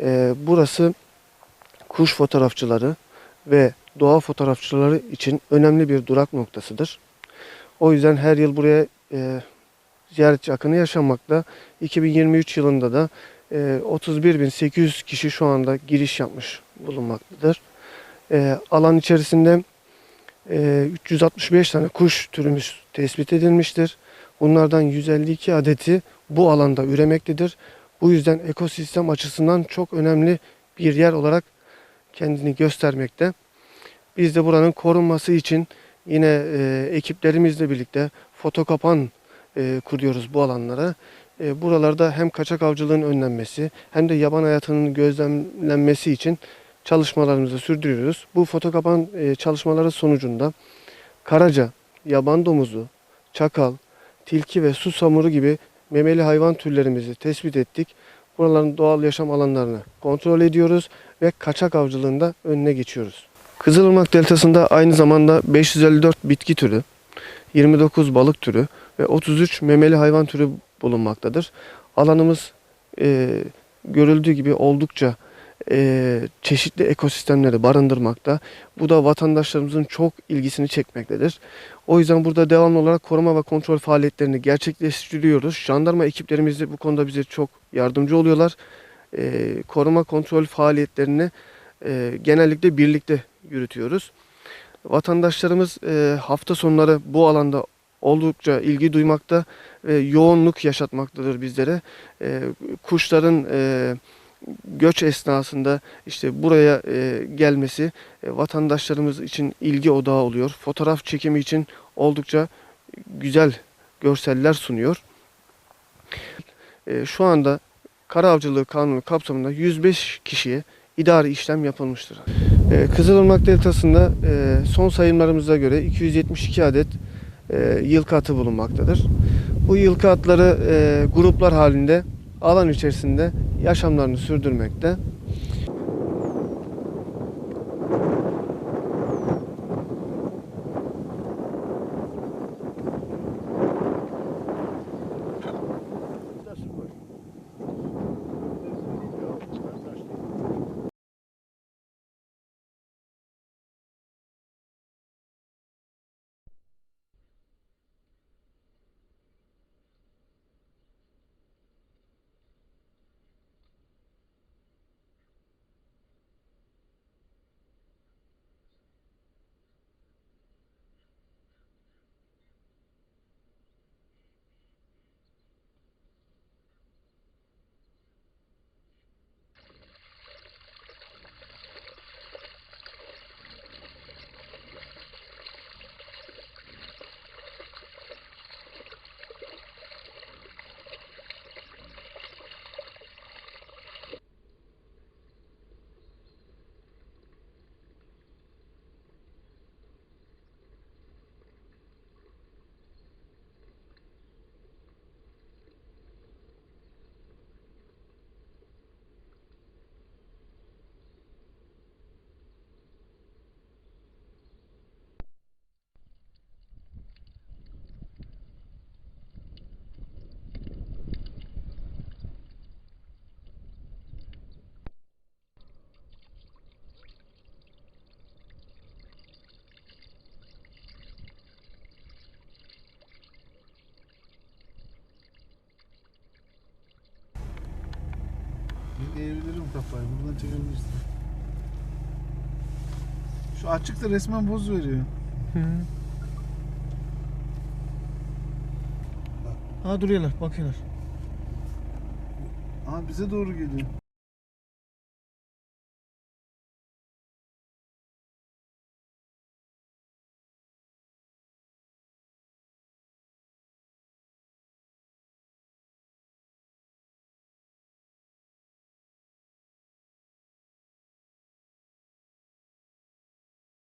Ee, burası kuş fotoğrafçıları ve doğa fotoğrafçıları için önemli bir durak noktasıdır. O yüzden her yıl buraya e, ziyaretçi akını yaşanmakta. 2023 yılında da e, 31.800 kişi şu anda giriş yapmış bulunmaktadır. E, alan içerisinde e, 365 tane kuş türümüz tespit edilmiştir. Bunlardan 152 adeti bu alanda üremektedir. Bu yüzden ekosistem açısından çok önemli bir yer olarak kendini göstermekte. Biz de buranın korunması için yine e, ekiplerimizle birlikte foto kapan e, kuruyoruz bu alanlara. E, buralarda hem kaçak avcılığın önlenmesi hem de yaban hayatının gözlemlenmesi için çalışmalarımızı sürdürüyoruz. Bu foto kapan e, çalışmaları sonucunda karaca, yaban domuzu, çakal, tilki ve su samuru gibi memeli hayvan türlerimizi tespit ettik. Buraların doğal yaşam alanlarını kontrol ediyoruz ve kaçak avcılığında önüne geçiyoruz. Kızılırmak Deltası'nda aynı zamanda 554 bitki türü, 29 balık türü ve 33 memeli hayvan türü bulunmaktadır. Alanımız e, görüldüğü gibi oldukça e, çeşitli ekosistemleri barındırmakta. Bu da vatandaşlarımızın çok ilgisini çekmektedir. O yüzden burada devamlı olarak koruma ve kontrol faaliyetlerini gerçekleştiriyoruz. Jandarma ekiplerimiz de bu konuda bize çok yardımcı oluyorlar. E, koruma kontrol faaliyetlerini e, genellikle birlikte yürütüyoruz. Vatandaşlarımız e, hafta sonları bu alanda oldukça ilgi duymakta ve yoğunluk yaşatmaktadır bizlere. E, kuşların e, göç esnasında işte buraya e, gelmesi e, vatandaşlarımız için ilgi odağı oluyor. Fotoğraf çekimi için oldukça güzel görseller sunuyor. E, şu anda kara avcılığı kanunu kapsamında 105 kişiye idari işlem yapılmıştır. E, Kızılırmak Deltası'nda e, son sayımlarımıza göre 272 adet e, yılkı atı bulunmaktadır. Bu yılkı atları e, gruplar halinde alan içerisinde yaşamlarını sürdürmekte. Bir eğebilirim kafayı. Buradan çekebilirsin. Şu açıkta resmen boz veriyor. Ha duruyorlar, bakıyorlar. Aha bize doğru geliyor.